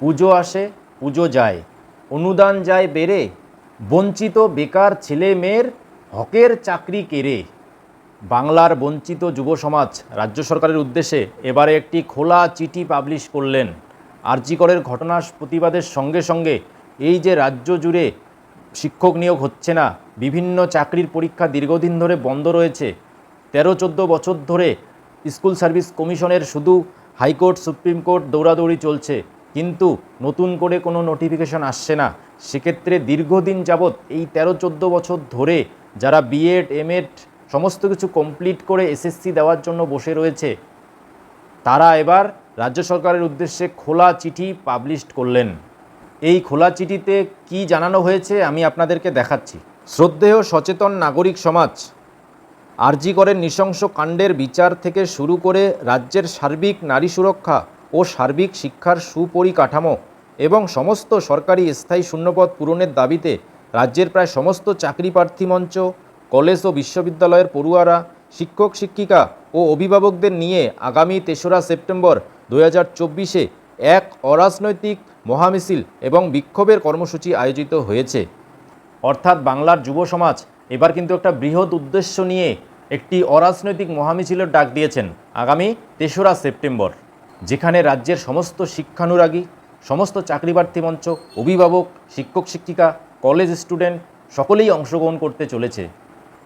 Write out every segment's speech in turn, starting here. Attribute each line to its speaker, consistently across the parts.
Speaker 1: পুজো আসে, পুজো যায়। অনুদান যায় বেড়ে, বঞ্চিত বেকার ছেলে মেয়ের হকের চাকরি কেড়ে। বাংলার বঞ্চিত যুব সমাজ রাজ্য সরকারের উদ্দেশ্যে এবারে একটি খোলা চিঠি পাবলিশ করলেন। আরজিকরের ঘটনার প্রতিবাদের সঙ্গে সঙ্গে এই যে রাজ্য জুড়ে শিক্ষক নিয়োগ হচ্ছে না, বিভিন্ন চাকরির পরীক্ষা দীর্ঘদিন ধরে বন্ধ রয়েছে। তেরো, চোদ্দ বছর ধরে স্কুল সার্ভিস কমিশনের শুধু হাইকোর্ট, সুপ্রিম কোর্ট দৌড়াদৌড়ি চলছে। কিন্তু নতুন করে কোনো নোটিফিকেশন আসছে না। সেক্ষেত্রে দীর্ঘদিন যাবৎ এই তেরো চোদ্দ বছর ধরে যারা বিএড এমএড সমস্ত কিছু কমপ্লিট করে এসএসসি দেওয়ার জন্য বসে রয়েছে, তারা এবার রাজ্য সরকারের উদ্দেশ্যে খোলা চিঠি পাবলিশ করলেন। এই খোলা চিঠিতে কি জানানো হয়েছে আমি আপনাদেরকে দেখাচ্ছি। শ্রদ্ধেয় সচেতন নাগরিক সমাজ, আরজি করেন নৃশংস কাণ্ডের বিচার থেকে শুরু করে রাজ্যের সার্বিক নারী সুরক্ষা ও সার্বিক শিক্ষার সুপরিকাঠামো এবং সমস্ত সরকারি স্থায়ী শূন্যপদ পূরণের দাবিতে রাজ্যের প্রায় সমস্ত চাকরি প্রার্থী মঞ্চ, কলেজ ও বিশ্ববিদ্যালয়ের পড়ুয়ারা, শিক্ষক, শিক্ষিকা ও অভিভাবকদের নিয়ে আগামী তেসরা সেপ্টেম্বর দু হাজার চব্বিশে এক অরাজনৈতিক মহামিছিল এবং বিক্ষোভের কর্মসূচি আয়োজিত হয়েছে। অর্থাৎ বাংলার যুব সমাজ এবার কিন্তু একটা বৃহৎ উদ্দেশ্য নিয়ে একটি অরাজনৈতিক মহামিছিলের ডাক দিয়েছেন আগামী তেসরা সেপ্টেম্বর। যেখানে রাজ্যের সমস্ত শিক্ষানুরাগী, সমস্ত চাকরিপ্রার্থী মঞ্চ, অভিভাবক, শিক্ষক, শিক্ষিকা, কলেজ স্টুডেন্ট সকলেই অংশগ্রহণ করতে চলেছে।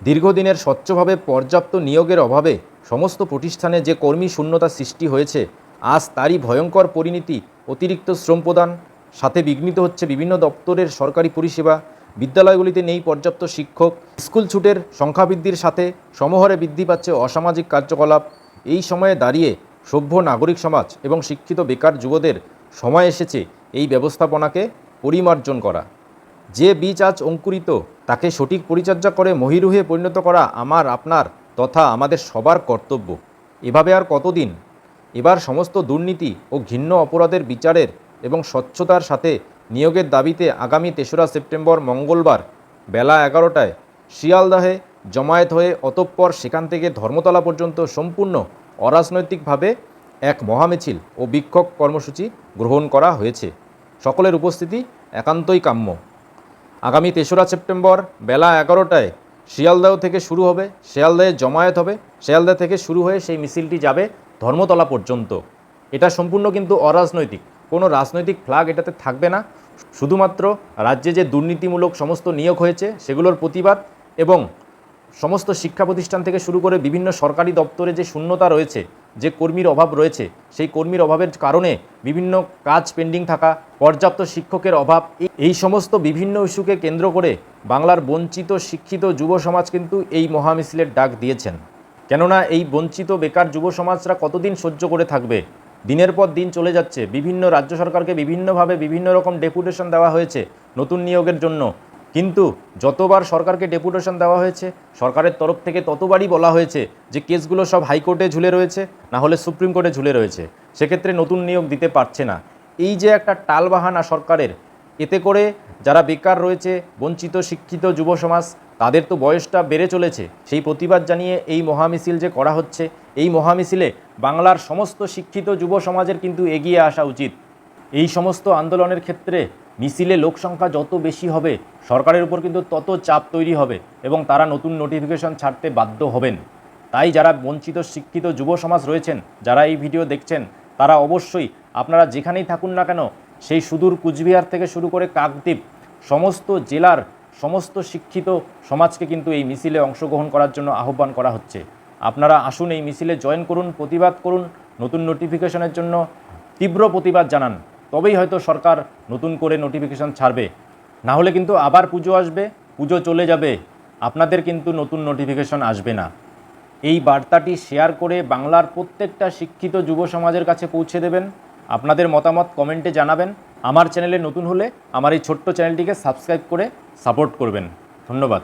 Speaker 1: দীর্ঘদিনের স্বচ্ছভাবে পর্যাপ্ত নিয়োগের অভাবে সমস্ত প্রতিষ্ঠানে যে কর্মী শূন্যতা সৃষ্টি হয়েছে, আজ তারই ভয়ঙ্কর পরিণতি অতিরিক্ত শ্রম প্রদান, সাথে বিঘ্নিত হচ্ছে বিভিন্ন দপ্তরের সরকারি পরিষেবা, বিদ্যালয়গুলিতে নেই পর্যাপ্ত শিক্ষক, স্কুল ছুটের সংখ্যা বৃদ্ধির সাথে, সমহারে বৃদ্ধি পাচ্ছে অসামাজিক কার্যকলাপ। এই সময়ে দাঁড়িয়ে সভ্য নাগরিক সমাজ এবং শিক্ষিত বেকার যুবদের সময় এসেছে এই ব্যবস্থাপনাকে পরিমার্জন করা। যে বীজ আজ অঙ্কুরিত, তাকে সঠিক পরিচর্যা করে মহিরুহে পরিণত করা আমার, আপনার তথা আমাদের সবার কর্তব্য। এভাবে আর কতদিন? এবার সমস্ত দুর্নীতি ও ঘৃণ্য অপরাধের বিচারের এবং স্বচ্ছতার সাথে নিয়োগের দাবিতে আগামী তেসরা সেপ্টেম্বর মঙ্গলবার বেলা এগারোটায় শিয়ালদাহে জমায়েত হয়ে অতঃপর সেখান থেকে ধর্মতলা পর্যন্ত সম্পূর্ণ অরাজনৈতিকভাবে এক মহামিছিল ও বিক্ষোভ কর্মসূচি গ্রহণ করা হয়েছে। সকলের উপস্থিতি একান্তই কাম্য। আগামী তেসরা সেপ্টেম্বর বেলা এগারোটায় শিয়ালদাহ থেকে শুরু হবে, শিয়ালদাহে জমায়েত হবে, শিয়ালদাহ থেকে শুরু হয়ে সেই মিছিলটি যাবে ধর্মতলা পর্যন্ত। এটা সম্পূর্ণ কিন্তু অরাজনৈতিক। কোনো রাজনৈতিক ফ্ল্যাগ এটাতে থাকবে না। শুধুমাত্র রাজ্যে যে দুর্নীতিমূলক সমস্ত নিয়োগ হয়েছে, সেগুলোর প্রতিবাদ এবং সমস্ত শিক্ষা প্রতিষ্ঠান থেকে শুরু করে বিভিন্ন সরকারি দপ্তরে যে শূন্যতা রয়েছে, যে কর্মীর অভাব রয়েছে, সেই কর্মীর অভাবের কারণে বিভিন্ন কাজ পেন্ডিং থাকা, পর্যাপ্ত শিক্ষকের অভাব, এই- সমস্ত বিভিন্ন ইস্যুকে কেন্দ্র করে বাংলার বঞ্চিত, শিক্ষিত যুব সমাজ কিন্তু এই মহামিছিলের ডাক দিয়েছেন। কেননা এই বঞ্চিত বেকার যুব সমাজরা কতদিন সহ্য করে থাকবে? দিনের পর দিন চলে যাচ্ছে। বিভিন্ন রাজ্য সরকারকে বিভিন্নভাবে বিভিন্ন রকম ডেপুটেশন দেওয়া হয়েছে নতুন নিয়োগের জন্য। কিন্তু যতবার সরকারকে ডেপুটেশন দেওয়া হয়েছে, সরকারের তরফ থেকে ততবারই বলা হয়েছে যে কেসগুলো সব হাইকোর্টে ঝুলে রয়েছে, না হলে সুপ্রিম কোর্টে ঝুলে রয়েছে। সেক্ষেত্রে নতুন নিয়োগ দিতে পারছে না। এই যে একটা টালবাহানা সরকারের, এতে করে যারা বেকার রয়েছে, বঞ্চিত, শিক্ষিত যুব সমাজ, তাদের তো বয়সটা বেড়ে চলেছে। সেই প্রতিবাদ জানিয়ে এই মহামিছিল যে করা হচ্ছে, এই মহামিছিলে বাংলার সমস্ত শিক্ষিত যুব সমাজের কিন্তু এগিয়ে আসা উচিত। এই সমস্ত আন্দোলনের ক্ষেত্রে মিছিলে লোক সংখ্যা যত বেশি হবে, সরকারের উপর কিন্তু তত চাপ তৈরি হবে এবং তারা নতুন নোটিফিকেশন ছাড়তে বাধ্য হবেন। তাই যারা বঞ্চিত, শিক্ষিত যুব সমাজ রয়েছেন, যারা এই ভিডিও দেখছেন, তারা অবশ্যই আপনারা যেখানেই থাকুন না কেন, সেই সুদূর কুচবিহার থেকে শুরু করে কাকদ্বীপ, সমস্ত জেলার সমস্ত শিক্ষিত সমাজকে কিন্তু এই মিছিলে অংশগ্রহণ করার জন্য আহ্বান করা হচ্ছে। আপনারা আসুন এই মিছিলে জয়েন করুন, প্রতিবাদ করুন, নতুন নোটিফিকেশনের জন্য তীব্র প্রতিবাদ জানান। তবেই হয়তো সরকার নতুন করে নোটিফিকেশন ছাড়বে। না হলে কিন্তু আবার পুজো আসবে, পুজো চলে যাবে। আপনাদের কিন্তু নতুন নোটিফিকেশন আসবে না। এই বার্তাটি শেয়ার করে বাংলার প্রত্যেকটা শিক্ষিত যুব সমাজের কাছে পৌঁছে দেবেন। আপনাদের মতামত কমেন্টে জানাবেন। আমার চ্যানেলে নতুন হলে আমার এই ছোট্ট চ্যানেলটিকে সাবস্ক্রাইব করে সাপোর্ট করবেন। ধন্যবাদ।